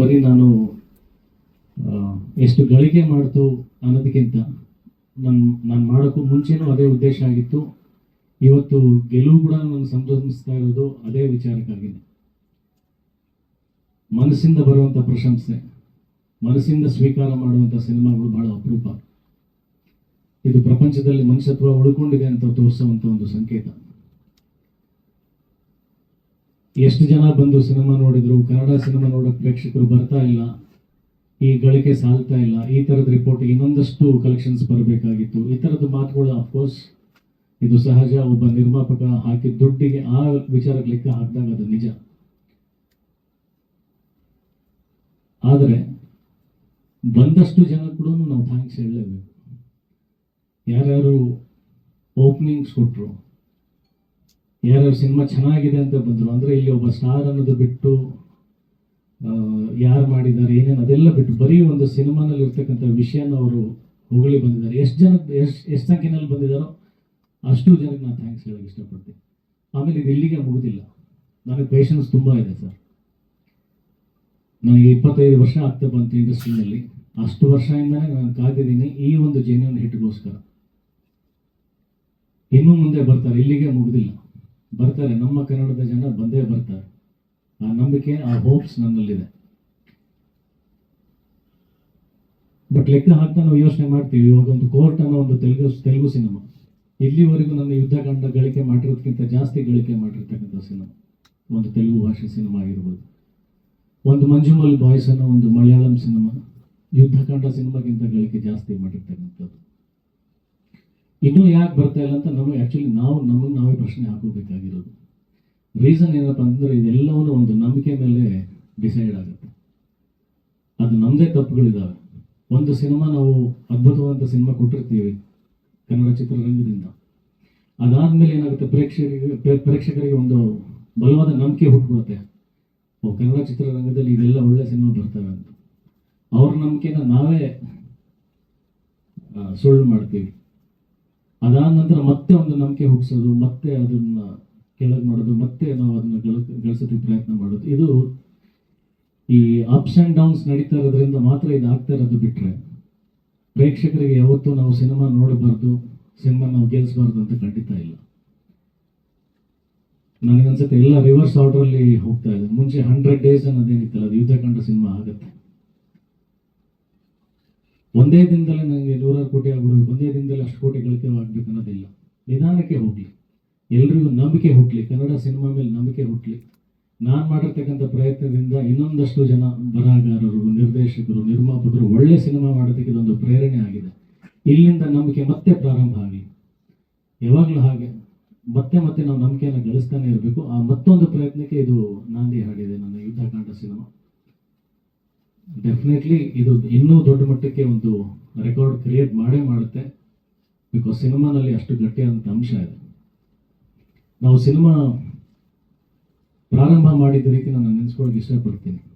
ಬರೀ ನಾನು ಎಷ್ಟು ಗಳಿಕೆ ಮಾಡ್ತು ಅನ್ನೋದಕ್ಕಿಂತ ನನ್ನ ನಾನು ಮಾಡೋಕ್ಕೂ ಮುಂಚೆನೂ ಅದೇ ಉದ್ದೇಶ ಆಗಿತ್ತು. ಇವತ್ತು ಗೆಲುವು ಕೂಡ ನಾನು ಸಂಭ್ರಮಿಸ್ತಾ ಇರೋದು ಅದೇ ವಿಚಾರಕ್ಕಾಗಿದೆ ಮನಸ್ಸಿಂದ ಬರುವಂಥ ಪ್ರಶಂಸೆ, ಮನಸ್ಸಿಂದ ಸ್ವೀಕಾರ ಮಾಡುವಂಥ ಸಿನಿಮಾಗಳು ಬಹಳ ಅಪರೂಪ. ಇದು ಪ್ರಪಂಚದಲ್ಲಿ ಮನುಷ್ಯತ್ವ ಉಳ್ಕೊಂಡಿದೆ ಅಂತ ತೋರಿಸುವಂಥ ಒಂದು ಸಂಕೇತ. ಎಷ್ಟು ಜನ ಬಂದು ಸಿನಿಮಾ ನೋಡಿದ್ರು? ಕನ್ನಡ ಸಿನಿಮಾ ನೋಡೋ ಪ್ರೇಕ್ಷಕರು ಬರ್ತಾ ಇಲ್ಲ. ಈ ಗಳಿಕೆ ಸಾಲ್ತಾ ಇಲ್ಲ. ಈ ಥರದ ರಿಪೋರ್ಟ್ ಇನ್ನೊಂದಷ್ಟು ಕಲೆಕ್ಷನ್ಸ್ ಬರಬೇಕಾಗಿತ್ತು. ಈ ಥರದ ಮಾತುಗಳು ಅಫ್ಕೋರ್ಸ್ ಇದು ಸಹಜ. ಒಬ್ಬ ನಿರ್ಮಾಪಕ ಹಾಕಿದ ದುಡ್ಡಿಗೆ ಆ ವಿಚಾರಕ್ಕೆ ಲೆಕ್ಕ ಹಾಕಿದಾಗ ಅದು ನಿಜ. ಆದರೆ, ಬಂದಷ್ಟು ಜನ ಕೂಡ ನಾವು ಥ್ಯಾಂಕ್ಸ್ ಹೇಳಲೇಬೇಕು. ಯಾರ್ಯಾರು ಓಪನಿಂಗ್ಸ್ ಕೊಟ್ಟರು ಯಾರ್ಯಾರು ಸಿನಿಮಾ ಚೆನ್ನಾಗಿದೆ ಅಂತ ಬಂದರು. ಅಂದರೆ ಇಲ್ಲಿ ಒಬ್ಬ ಸ್ಟಾರ್ ಅನ್ನೋದು ಬಿಟ್ಟು ಯಾರು ಮಾಡಿದ್ದಾರೆ, ಏನೇನು ಅದೆಲ್ಲ ಬಿಟ್ಟು ಬರೀ ಒಂದು ಸಿನಿಮಾನಲ್ಲಿ ಇರ್ತಕ್ಕಂಥ ವಿಷಯನ ಅವರು ಹೊಗಳಿ ಬಂದಿದ್ದಾರೆ. ಎಷ್ಟು ಜನ, ಎಷ್ಟು ಎಷ್ಟು ಸಂಖ್ಯೆನಲ್ಲಿ ಬಂದಿದ್ದಾರೋ ಅಷ್ಟು ಜನಕ್ಕೆ ನಾನು ಥ್ಯಾಂಕ್ಸ್ ಹೇಳಕ್ಕೆ ಇಷ್ಟಪಡ್ತೀನಿ. ಆಮೇಲೆ ಇದು ಇಲ್ಲಿಗೆ ಮುಗುದಿಲ್ಲ. ನನಗೆ ಪೇಷನ್ಸ್ ತುಂಬ ಇದೆ ಸರ್. ನನಗೆ ಇಪ್ಪತ್ತೈದು ವರ್ಷ ಆಗ್ತಾ ಬಂತು ಇಂಡಸ್ಟ್ರಿನಲ್ಲಿ. ಅಷ್ಟು ವರ್ಷದಿಂದನೇ ನಾನು ಕಾದಿದ್ದೀನಿ ಈ ಒಂದು ಜೆನ್ಯೂನ್ ಹಿಟ್ಗೋಸ್ಕರ ಇನ್ನು ಮುಂದೆ ಬರ್ತಾರೆ. ಇಲ್ಲಿಗೆ ಮುಗುದಿಲ್ಲ. ಬರ್ತಾರೆ. ನಮ್ಮ ಕನ್ನಡದ ಜನ ಬಂದೇ ಬರ್ತಾರೆ. ಆ ನಂಬಿಕೆ, ಆ ಹೋಪ್ಸ್ ನನ್ನಲ್ಲಿದೆ. ಬಟ್ ಲೆಕ್ಕ ಹಾಕ್ತಾ ನಾವು ಯೋಚನೆ ಮಾಡ್ತೀವಿ. ಇವಾಗ ಒಂದು ಕೋರ್ಟ್ ಅನ್ನೋ ಒಂದು ತೆಲುಗು ತೆಲುಗು ಸಿನಿಮಾ. ಇಲ್ಲಿವರೆಗೂ ನನ್ನ ಯುದ್ಧಕಾಂಡ ಗಳಿಕೆ ಮಾಡಿರೋದಕ್ಕಿಂತ ಜಾಸ್ತಿ ಗಳಿಕೆ ಮಾಡಿರ್ತಕ್ಕಂಥ ಸಿನಿಮಾ. ಒಂದು ತೆಲುಗು ಭಾಷೆ ಸಿನಿಮಾ ಆಗಿರ್ಬೋದು. ಒಂದು ಮಂಜುಮಲ್ ಬಾಯ್ಸ್ ಅನ್ನೋ ಒಂದು ಮಲಯಾಳಂ ಸಿನಿಮಾ. ಯುದ್ಧಕಾಂಡ ಸಿನಿಮಾಗಿಂತ ಗಳಿಕೆ ಜಾಸ್ತಿ ಮಾಡಿರ್ತಕ್ಕಂಥದ್ದು. ಇನ್ನೂ ಯಾಕೆ ಬರ್ತಾ ಇಲ್ಲ ಅಂತ ನಮಗೆ ಆ್ಯಕ್ಚುಲಿ ನಾವು ನಮಗೆ ನಾವೇ ಪ್ರಶ್ನೆ ಹಾಕೋಬೇಕಾಗಿರೋದು ರೀಸನ್ ಏನಪ್ಪ ಅಂದರೆ ಇದೆಲ್ಲವೂ ಒಂದು ನಂಬಿಕೆ ಮೇಲೆ ಡಿಸೈಡ್ ಆಗುತ್ತೆ. ಅದು ನಮ್ಮದೇ ತಪ್ಪುಗಳಿದ್ದಾವೆ ಒಂದು ಸಿನಿಮಾ ನಾವು ಅದ್ಭುತವಾದಂಥ ಸಿನಿಮಾ ಕೊಟ್ಟಿರ್ತೀವಿ ಕನ್ನಡ ಚಿತ್ರರಂಗದಿಂದ. ಅದಾದ್ಮೇಲೆ ಏನಾಗುತ್ತೆ? ಪ್ರೇಕ್ಷಕರಿಗೆ ಪ್ರೇಕ್ಷಕರಿಗೆ ಒಂದು ಬಲವಾದ ನಂಬಿಕೆ ಹುಟ್ಬಿಡುತ್ತೆ. ಓ, ಕನ್ನಡ ಚಿತ್ರರಂಗದಲ್ಲಿ ಇದೆಲ್ಲ ಒಳ್ಳೆ ಸಿನಿಮಾ ಬರ್ತವೆ ಅಂತ. ಅವ್ರ ನಂಬಿಕೆನ ನಾವೇ ಸುಳ್ಳು ಮಾಡ್ತೀವಿ. ಅದಾದ ನಂತರ ಮತ್ತೆ ಒಂದು ನಂಬಿಕೆ ಹುಟ್ಟಿಸೋದು, ಮತ್ತೆ ಅದನ್ನ ಕೆಳಗೆ ಮಾಡೋದು, ಮತ್ತೆ ನಾವು ಅದನ್ನ ಗಳ, ಗಳಿಸೋದಕ್ಕೆ ಪ್ರಯತ್ನ ಮಾಡೋದು. ಇದು ಈ ಅಪ್ಸ್ ಆ್ಯಂಡ್ ಡೌನ್ಸ್ ನಡೀತಾ ಇರೋದ್ರಿಂದ ಮಾತ್ರ ಇದು ಆಗ್ತಾ ಇರೋದು ಬಿಟ್ರೆ ಪ್ರೇಕ್ಷಕರಿಗೆ ಯಾವತ್ತೂ ನಾವು ಸಿನಿಮಾ ನೋಡಬಾರ್ದು, ಸಿನಿಮಾ ನಾವು ಗೆಲ್ಲಿಸಬಾರ್ದು ಅಂತ ಖಂಡಿತ ಇಲ್ಲ. ನನಗನ್ಸುತ್ತೆ ಎಲ್ಲ ರಿವರ್ಸ್ ಆರ್ಡ್ರಲ್ಲಿ ಹೋಗ್ತಾ ಇದೆ. ಮುಂಚೆ ಹಂಡ್ರೆಡ್ ಡೇಸ್ ಅನ್ನೋದೇನಿತ್ತಲ್ಲ, ಅದು ಯುದ್ಧಕಾಂಡ ಸಿನಿಮಾ ಆಗುತ್ತೆ. ಒಂದೇ ದಿನದಲ್ಲೇ ನನಗೆ ನೂರಾರು ಕೋಟಿ ಆಗ್ಬಿಡ್ಬೇಕು ಒಂದೇ ದಿನದಲ್ಲಿ ಅಷ್ಟು ಕೋಟಿ ಗಳಿಕೆ ಆಗ್ಬೇಕು ಅನ್ನೋದಿಲ್ಲ. ನಿಧಾನಕ್ಕೆ ಹೋಗ್ಲಿ. ಎಲ್ರಿಗೂ ನಂಬಿಕೆ ಹುಟ್ಟಲಿ ಕನ್ನಡ ಸಿನಿಮಾ ಮೇಲೆ ನಂಬಿಕೆ ಹುಟ್ಟಲಿ ನಾನು ಮಾಡಿರ್ತಕ್ಕಂಥ ಪ್ರಯತ್ನದಿಂದ ಇನ್ನೊಂದಷ್ಟು ಜನ ಬರಹಗಾರರು, ನಿರ್ದೇಶಕರು, ನಿರ್ಮಾಪಕರು ಒಳ್ಳೆ ಸಿನಿಮಾ ಮಾಡೋದಕ್ಕೆ ಇದೊಂದು ಪ್ರೇರಣೆ ಆಗಿದೆ. ಇಲ್ಲಿಂದ ನಂಬಿಕೆ ಮತ್ತೆ ಪ್ರಾರಂಭ ಆಗಲಿ. ಯಾವಾಗಲೂ ಹಾಗೆ. ಮತ್ತೆ ಮತ್ತೆ ನಾವು ನಂಬಿಕೆಯನ್ನು ಗಳಿಸ್ತಾನೆ ಇರಬೇಕು. ಆ ಮತ್ತೊಂದು ಪ್ರಯತ್ನಕ್ಕೆ ಇದು ನಾಂದಿ ಹಾಡಿದೆ, ನನ್ನ ಯುದ್ಧಕಾಂಡ ಸಿನಿಮಾ. ಡೆಫಿನೆಟ್ಲಿ ಇದು ಇನ್ನೂ ದೊಡ್ಡ ಮಟ್ಟಕ್ಕೆ ಒಂದು ರೆಕಾರ್ಡ್ ಕ್ರಿಯೇಟ್ ಮಾಡೇ ಮಾಡುತ್ತೆ. ಬಿಕಾಸ್ ಸಿನಿಮಾನಲ್ಲಿ ಅಷ್ಟು ಗಟ್ಟಿಯಾದಂಥ ಅಂಶ ಇದೆ. ನಾವು ಸಿನಿಮಾ ಪ್ರಾರಂಭ ಮಾಡಿದ ರೀತಿ ನಾನು ನೆನೆಸ್ಕೊಳ್ಳೋಕೆ ಇಷ್ಟಪಡ್ತೀನಿ.